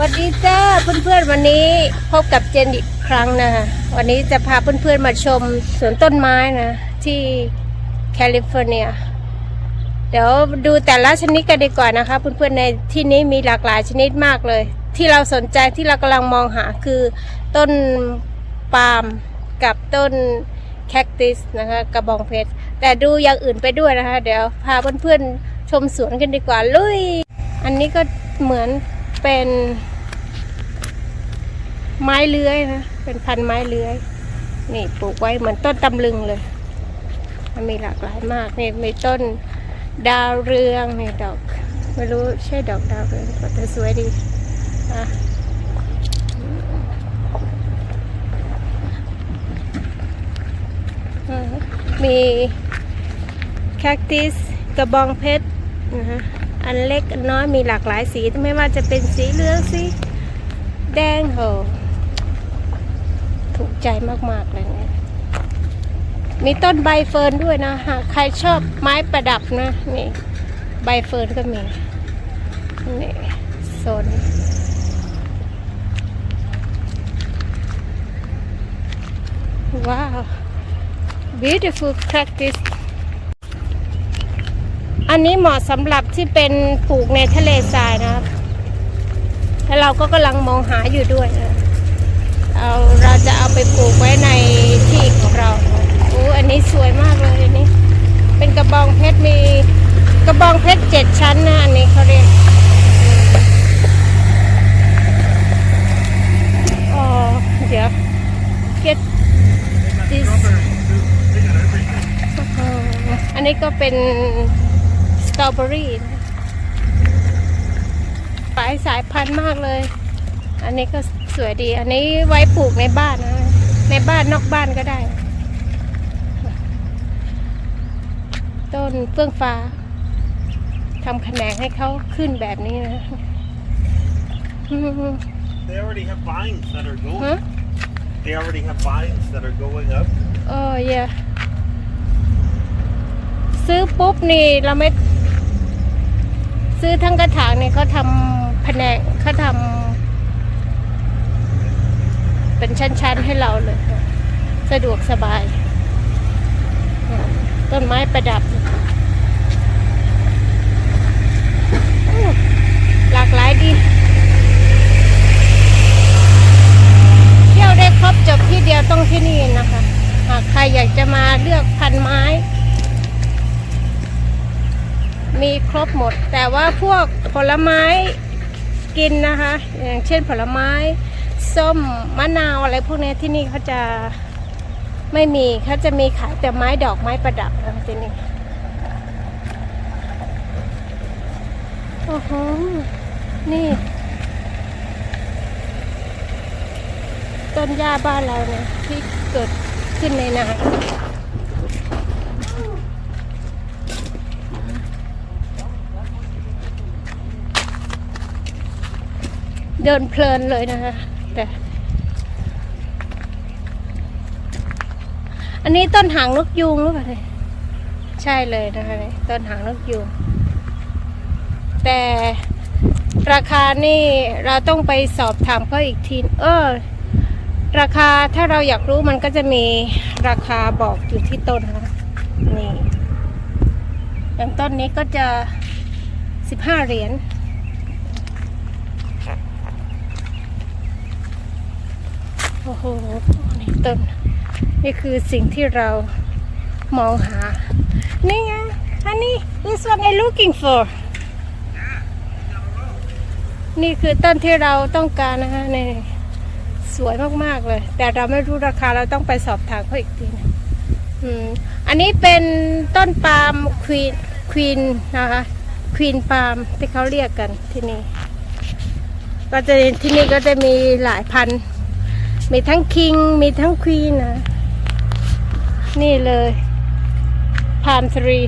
สวัสดีจ้าเพื่อนๆวันนี้พบกับเจนอีกครั้งนะคะวันนี้จะพาเพื่อนๆมาชมสวนต้นไม้นะที่แคลิฟอร์เนีย เดี๋ยวดูแต่ละชนิดกันดีกว่านะคะเพื่อนๆในที่นี้มีหลากหลายชนิดมากเลย ที่เราสนใจที่เรากำลังมองหาคือต้นปาล์มกับต้นแคคติสนะคะกระบองเพชรแต่ดูอย่างอื่นไปด้วยนะคะ เดี๋ยวพาเพื่อนๆชมสวนกันดีกว่าลุย อันนี้ก็เหมือน เป็นไม้เลื้อยนะ เป็นพันไม้เลื้อย นี่ปลูกไว้เหมือนต้นตำลึงเลย มันมีหลากหลายมากนี่มีต้นดาวเรืองนี่ดอก ไม่รู้ใช่ดอกดาวเรืองแต่สวยดีอะมมีแคคติสกระบองเพชรนะฮะ อันเล็กอันน้อยมีหลากหลายสีไม่ว่าจะเป็นสีเหลืองสีแดงโหถูกใจมากๆเลยเนี่ยมีต้นใบเฟิร์นด้วยนะหากใครชอบไม้ประดับนะนี่ใบเฟิร์นก็มีนี่โซนว้าว beautiful practice อันนี้เหมาะสำหรับที่เป็นปลูกในทะเลทรายนะครับแล้วเราก็กำลังมองหาอยู่ด้วยนะเอาเราจะเอาไปปลูกไว้ในที่ของเราโอ้อันนี้สวยมากเลยอันนี้ เป็นกระบองเพชรมีกระบองเพชรเจ็ดชั้นนะอันนี้เขาเรียกอ๋อเดี๋ยว get this อ๋ออันนี้ก็เป็นส ตรอเบอรี่หลายสายพันธุ์มากเลย อันนี้ก็สวยดี อันนี้ไว้ปลูกในบ้านนะ ในบ้านนอกบ้านก็ได้ ต้นเฟื่องฟ้าทำแขนงให้เขาขึ้นแบบนี้นะ They already have vines that are going. ฮะ They already have vines that are going up. โอ้ยซื้อปุ๊บนี่เราไม่ ซื้อทั้งกระถางเนี่ยเขาทำแผนกเขาทำเป็นชั้นๆให้เราเลย สะดวกสบาย ต้นไม้ประดับ หลากหลายดี เที่ยวได้ครบจบที่เดียวต้องที่นี่นะคะ หากใครอยากจะมาเลือกพันไม้ มีครบหมด แต่ว่าพวกผลไม้กินนะคะ อย่างเช่นผลไม้ ส้มมะนาวอะไรพวกนี้ที่นี่เขาจะไม่มีเขาจะมีขายแต่ไม้ดอกไม้ประดับนะคะที่นี่โอ้โหนี่ ต้นหญ้าบ้านเราเนี่ยที่เกิดขึ้นในนา เดินเพลินเลยนะคะแต่ อันนี้ต้นหางนกยูงหรือเปล่าเนี่ยใช่เลยนะคะเนี่ยต้นหางนกยูงแต่ราคานี่เราต้องไปสอบถามเขาอีกทีเออ ราคาถ้าเราอยากรู้มันก็จะมีราคาบอกอยู่ที่ต้นนะนี่อย่างต้นนี้ก็จะสิบห้าเหรียญ โอ้โหนี่ต้น นี่คือสิ่งที่เรามองหา นี่ไง อันนี้ this one I looking for นี่คือต้นที่เราต้องการนะคะนี่สวยมาก ๆ เลย แต่เราไม่รู้ราคาเราต้องไปสอบถามเขาอีกทีนะอืมอันนี้เป็นต้นปาล์มควีนควีนนะคะควีนปาล์มที่เขาเรียกกันที่นี่ก็จะที่นี่ก็จะมีหลายพันธุ์ มีทั้งคิง มีทั้งควีนนะ นี่เลยพามทรี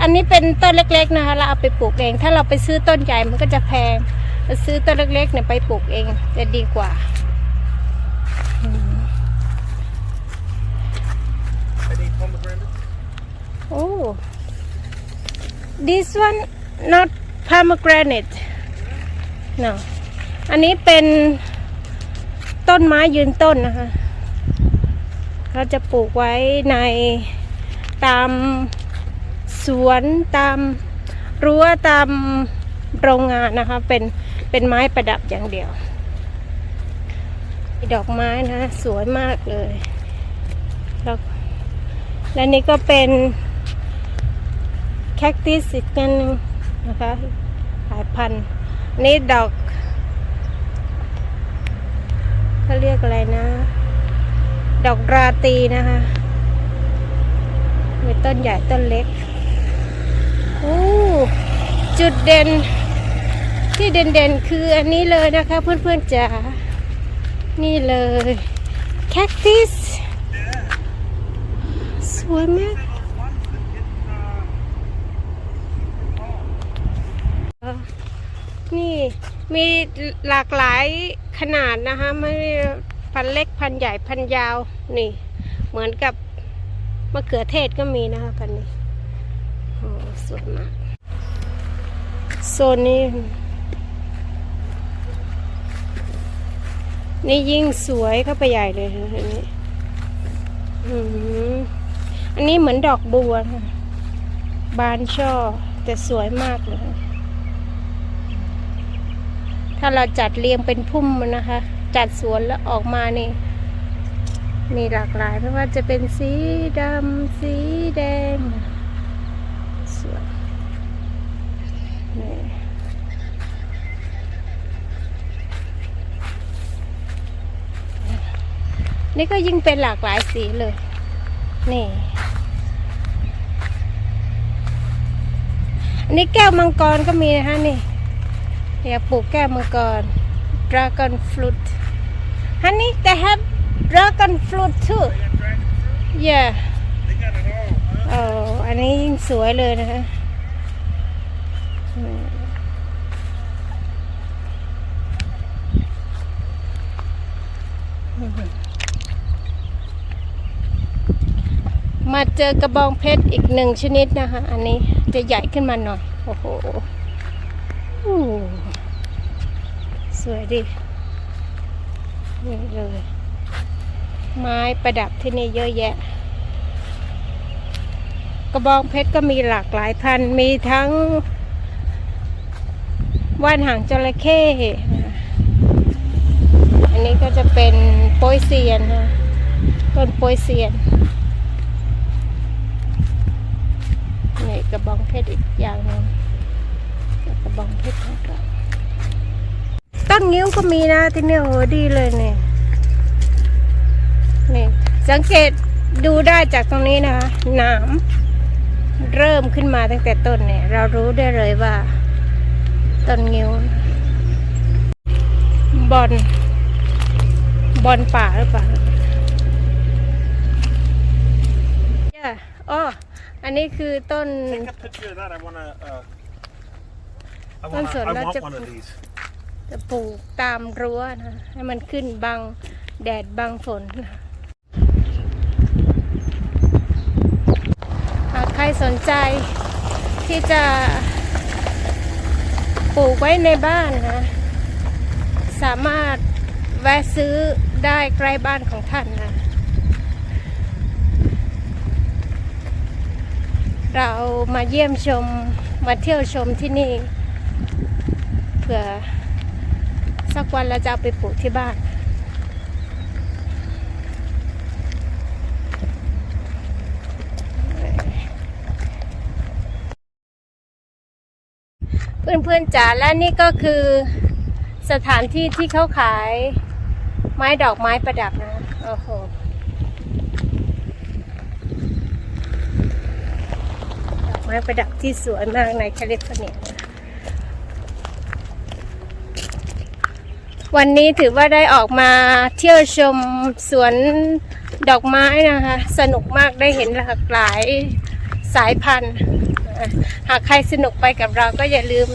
อันนี้เป็นต้นเล็ก ๆ นะคะ เราเอาไปปลูกเอง ถ้าเราไปซื้อต้นใหญ่มันก็จะแพงซื้อต้นเล็กๆเนี่ยไปปลูกเองจะดีกว่าอืม Any pomegranates? โอ้ this one not pomegranate เนาะอันนี้เป็น ต้นไม้ยืนต้นนะคะ เราจะปลูกไว้ในตามสวนตามรั้วตามโรงงานนะคะ เป็นเป็นไม้ประดับอย่างเดียว ดอกไม้นะ สวยมากเลยแล้วและนี่ก็เป็นแคคติสอีกอันหนึงนะคะหลายพันธุ์นี่ดอก เขาเรียกอะไรนะ ดอกราตีนะคะมีต้นใหญ่ต้นเล็กโอ้จุดเด่นที่เด่นๆคืออันนี้เลยนะคะ เพื่อนๆจ๋านี่เลยแคคติสสวยมากนี่มีหลากหลาย ขนาดนะคะ ไม่ได้พันเล็กพันใหญ่พันยาวนี่ เหมือนกับมะเขือเทศก็มีนะคะพันนี้โอ้สวยมากโซนนี้นี่ยิ่งสวยเข้าไปใหญ่เลยนะอันนี้อันนี้เหมือนดอกบัวบานช่อแต่สวยมากเลย ถ้าเราจัดเรียงเป็นพุ่มนนะคะ จัดสวนแล้วออกมานี่มีหลากหลายไม่ว่าจะเป็นสีดำสีแดงสวยนี่นี่ก็ยิ่งเป็นหลากหลายสีเลย นี่ อันนี้แก้วมังกรก็มีนะคะนี่ อยากปลูกแก้วมังกร dragon fruit honey they have dragon fruit too yeah They got it all, huh? เอออันนี้ยิ่งสวยเลยนะคะมาเจอกระบองเพชรอีกหนึ่งชนิดนะคะ อันนี้จะใหญ่ขึ้นมาหน่อย โอ้โห สวยดิ นี่เลย ไม้ประดับที่นี่เยอะแยะ กระบองเพชรก็มีหลากหลายพันธุ์มีทั้งว่านหางจระเข้ อันนี้ก็จะเป็นโปยเซียนนะต้นโปยเซียน นี่กระบองเพชรอีกอย่างหนึงกระบองเพชรของเรา ต้นงิ้วก็มีนะที่นี่โหดีเลยเนี่ยนี่สังเกตดูได้จากตรงนี้นะคะหนามเริ่มขึ้นมาตั้งแต่ต้นเนี่ย เรารู้ได้เลยว่าต้นงิ้ว บอนบอนป่าหรือเปล่าย่าอ๋ออันนี้คือต้น Take a picture of that. I wanna. Uh, I Con wanna. sửa I nó want chụp- one of these. จะปลูกตามรั้วนะ ให้มันขึ้นบังแดดบังฝนนะหากใครสนใจที่จะปลูกไว้ในบ้านนะ สามารถแวะซื้อได้ใกล้บ้านของท่านนะ เรามาเยี่ยมชม มาเที่ยวชมที่นี่ เผื่อ สักวันเราจะเอาไปปลูกที่บ้านเพื่อนๆจ๋าและนี่ก็คือสถานที่ที่เขาขายไม้ดอกไม้ประดับนะโอ้โหดอกไม้ประดับที่สวยมากในแคลิฟอร์เนียนะ วันนี้ถือว่าได้ออกมาเที่ยวชมสวนดอกไม้นะคะ สนุกมากได้เห็นหลากหลายสายพันธุ์ หากใครสนุกไปกับเราก็อย่าลืม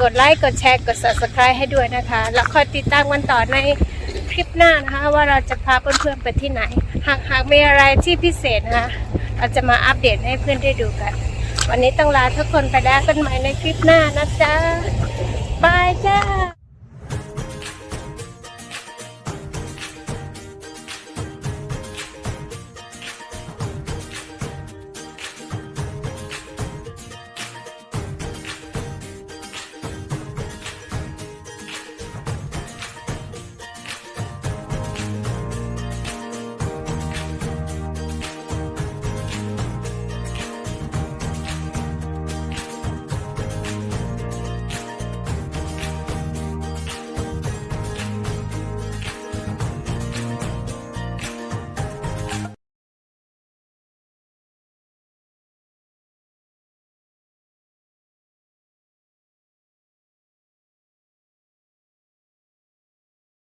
กดไลค์ กดแชร์ กด subscribe ให้ด้วยนะคะ แล้วคอยติดตามกันต่อในคลิปหน้านะคะ ว่าเราจะพาเพื่อนๆไปที่ไหน หากหากมีอะไรที่พิเศษนะคะ เราจะมาอัปเดตให้เพื่อนได้ดูกัน วันนี้ต้องลาทุกคนไปแล้วกันใหม่ในคลิปหน้านะจ๊ะไปจ้า